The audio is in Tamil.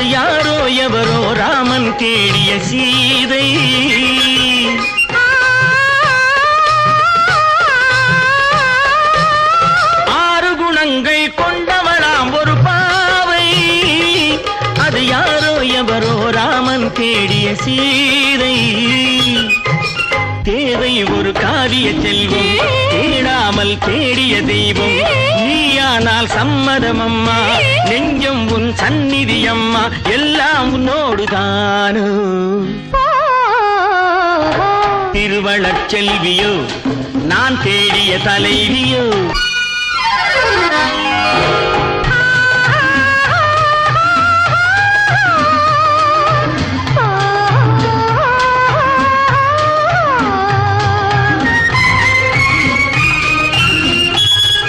அது யாரோ எவரோ ராமன் தேடிய சீதை. ஆறு குணங்கள் கொண்டவளாம் ஒரு பாவை. அது யாரோ எவரோ ராமன் தேடிய சீதை. தேவை ஒரு காவிய செல்வம் தேடாமல் தேடிய தெய்வம். நீயானால் சம்மதம் அம்மா நெஞ்சம் உன் சந்நிதி அம்மா எல்லாம் உன்னோடு உன்னோடுதானோ திருவளச் செல்வியோ நான் தேடிய தலைவியோ.